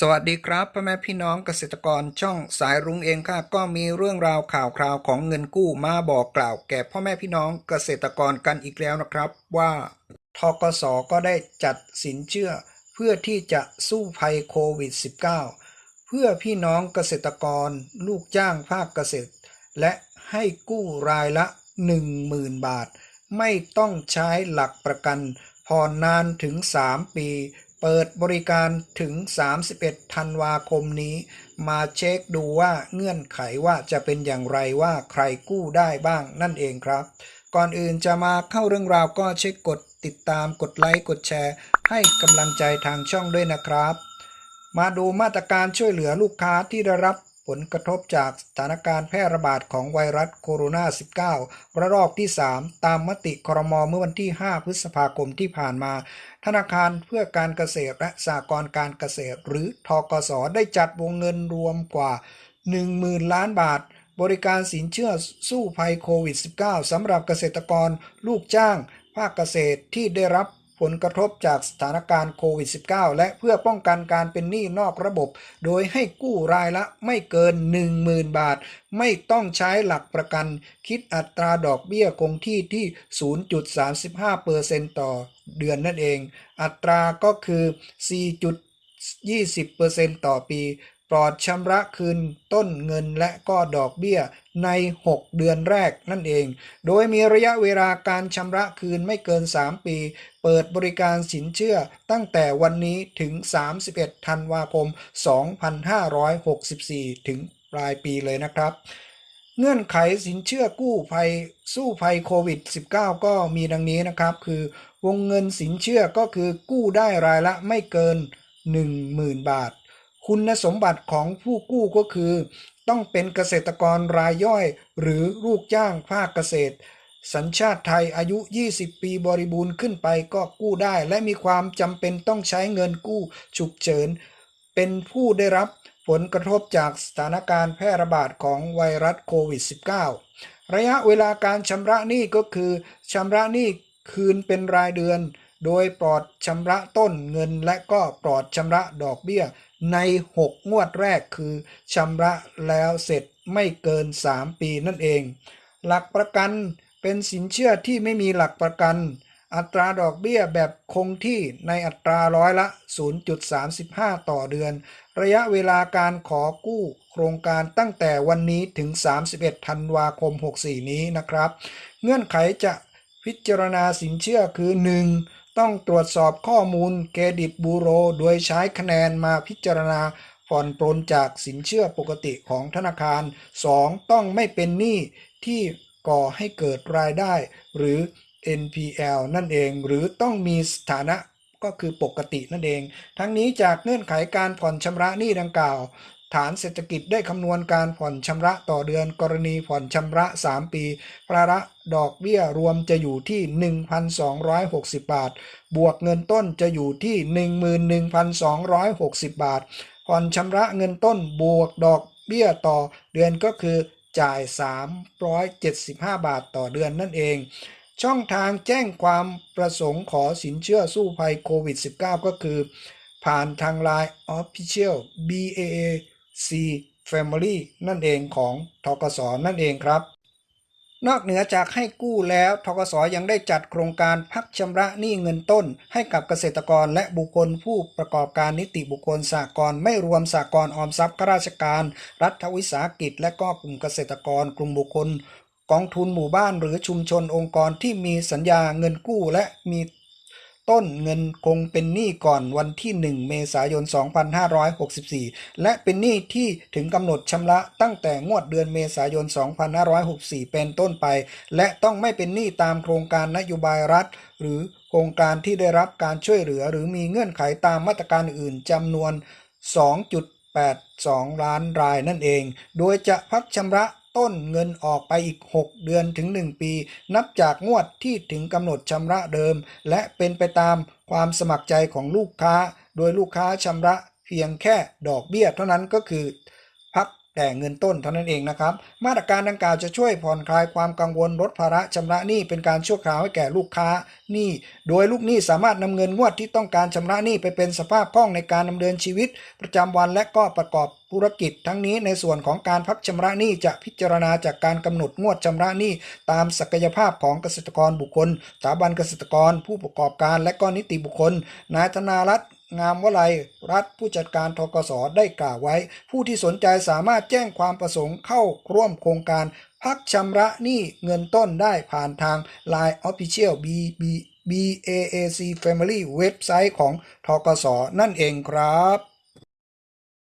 สวัสดีครับพ่อแม่พี่น้องเกษตรกรช่องสายรุ้งเองค่ะก็มีเรื่องราวข่าวคราวของเงินกู้มาบอกกล่าว แก่พ่อแม่พี่น้องเกษตรกรกันอีกแล้วนะครับ ว่าทกสก็ได้จัดสินเชื่อ เพื่อที่จะสู้ภัยโควิด -19 เพื่อพี่น้องเกษตรกร ลูกจ้างภาคเกษตร และให้กู้รายละ 10,000 บาท ไม่ต้องใช้หลักประกันผ่อนนานถึง 3 ปี เปิดบริการถึง 31 ธันวาคมนี้ มาเช็คดูว่าเงื่อนไขว่าจะเป็นอย่างไรว่าใครกู้ได้บ้างนั่นเองครับ ก่อนอื่นจะมาเข้าเรื่องราวก็เช็คกดติดตามกดไลค์กดแชร์ ให้กำลังใจทางช่องด้วยนะครับ มาดูมาตรการช่วยเหลือลูกค้าที่ได้รับ ผลกระทบจากสถานการณ์แพร่ระบาดของไวรัสโคโรนา -19 ระลอกที่ 3 ตามมติครมเมื่อวันที่ 5 พฤษภาคมที่ผ่านมา ธนาคารเพื่อการเกษตรและสหกรณ์การเกษตร หรือทกสได้จัดวงเงินรวมกว่า 10,000 ล้านบาท บริการสินเชื่อสู้ภัยโควิด -19 สำหรับเกษตรกรลูกจ้าง ภาคเกษตรที่ได้รับ ผลกระทบจากสถานการณ์โควิด -19 และเพื่อป้องกันการเป็นหนี้นอกระบบ โดยให้กู้รายละไม่เกิน 10,000 บาท ไม่ต้องใช้หลักประกัน คิดอัตราดอกเบี้ยคงที่ที่ 0.35%ต่อเดือนนั่นเอง อัตราก็คือ 4.20%ต่อปี ปลอดชำระคืนต้นเงินและก็ดอกเบี้ยใน 6 เดือนแรกนั่นเอง โดยมีระยะเวลาการชำระคืนไม่เกิน 3 ปี เปิดบริการสินเชื่อตั้งแต่วันนี้ถึง 31 ธันวาคม 2564 ถึงปลายปีเลยนะครับ เงื่อนไขสินเชื่อกู้ภัยสู้ภัยโควิด -19 ก็มีดังนี้นะครับ คือวงเงินสินเชื่อก็คือกู้ได้รายละไม่เกิน 10,000 บาท คุณสมบัติของผู้กู้ก็คือ ต้องเป็นเกษตรกรรายย่อย หรือลูกจ้างภาคเกษตร สัญชาติไทยอายุ 20 ปีบริบูรณ์ขึ้นไปก็กู้ได้ และมีความจำเป็นต้องใช้เงินกู้ฉุกเฉิน เป็นผู้ได้รับผลกระทบจากสถานการณ์แพร่ระบาดของไวรัสโควิด -19 ระยะเวลาการชำระหนี้ก็คือชำระหนี้คืนเป็นรายเดือน โดยปลอดชำระต้นเงินและก็ปลอดชำระดอกเบี้ย ใน 6 งวดแรกคือชำระแล้วเสร็จไม่เกิน 3 ปีนั่นเอง หลักประกันเป็นสินเชื่อที่ไม่มีหลักประกัน อัตราดอกเบี้ยแบบคงที่ในอัตราร้อยละ 0.35 ต่อเดือน ระยะเวลาการขอกู้โครงการตั้งแต่วันนี้ถึง 31 ธันวาคม 64 นี้นะครับ เงื่อนไขจะพิจารณาสินเชื่อคือ 1. ต้องตรวจสอบข้อมูลเครดิตบูโร โดยใช้คะแนนมาพิจารณาผ่อนปลนจากสินเชื่อปกติของธนาคาร 2. ต้องไม่เป็นหนี้ที่ก่อให้เกิดรายได้ หรือ NPL นั่นเอง หรือต้องมีสถานะก็คือปกตินั่นเอง ทั้งนี้จากเงื่อนไขการผ่อนชำระหนี้ดังกล่าว ฐานเศรษฐกิจได้คำนวณการผ่อนชำระต่อเดือนกรณีผ่อนชำระ 3 ปีภาระดอกเบี้ยรวมจะอยู่ที่ 1,260 บาท บวกเงินต้นจะอยู่ที่ 11,260 บาท ผ่อนชำระเงินต้นบวกดอกเบี้ยต่อเดือนก็คือจ่าย 375 บาทต่อเดือนนั่นเอง ช่องทางแจ้งความประสงค์ขอสินเชื่อสู้ภัยโควิด -19 ก็คือ ผ่านทาง Line Official C Family นั่นเองของทกสนั่นเองครับ นอกเหนือจากให้กู้แล้วทกสยังได้จัดโครงการพักชำระหนี้เงินต้น ให้กับเกษตรกรและบุคคลผู้ประกอบการนิติบุคคลสหกรณ์ไม่รวมสหกรณ์ออมทรัพย์ข้าราชการ รัฐวิสาหกิจ และก็กลุ่มเกษตรกรกลุ่มบุคคลกองทุนหมู่บ้านหรือชุมชนองค์กรที่มีสัญญาเงินกู้และมี ต้นเงินคงเป็นหนี้ก่อนวันที่ 1 เมษายน 2564 และเป็นหนี้ที่ถึงกำหนดชำระตั้งแต่งวดเดือนเมษายน 2564 เป็นต้นไป และต้องไม่เป็นหนี้ตามโครงการนโยบายรัฐ หรือโครงการที่ได้รับการช่วยเหลือ หรือมีเงื่อนไขตามมาตรการอื่นจำนวน 2.82 ล้านรายนั่นเอง โดยจะพักชำระ ต้นเงินออกไปอีก 6 เดือนถึง 1 ปี นับจากงวดที่ถึงกำหนดชำระเดิม และเป็นไปตามความสมัครใจของลูกค้า โดยลูกค้าชำระเพียงแค่ดอกเบี้ยเท่านั้นก็คือ แต่เงินต้นเท่านั้นเองนะครับ มาตรการดังกล่าวจะช่วยผ่อนคลายความกังวลลดภาระชำระหนี้เป็นการชั่วคราวให้แก่ลูกค้าหนี้โดยลูกหนี้สามารถนำเงินงวดที่ต้องการชำระหนี้ไปเป็นสภาพคล่องในการดำเนินชีวิต ประจำวันและก็ประกอบธุรกิจทั้งนี้ในส่วนของการพักชำระหนี้จะพิจารณาจากการกำหนดงวดชำระหนี้ตามศักยภาพของเกษตรกรบุคคลสถาบันเกษตรกร ผู้ประกอบการและก็นิติบุคคลนายธนารัตน์ งามวลัยรัฐผู้จัดการทกสได้กล่าวไว้ ผู้ที่สนใจสามารถแจ้งความประสงค์เข้าร่วมโครงการพักชำระหนี้เงินต้นได้ผ่านทาง Line Official BB BAAC Family เว็บไซต์ของทกสนั่นเองครับ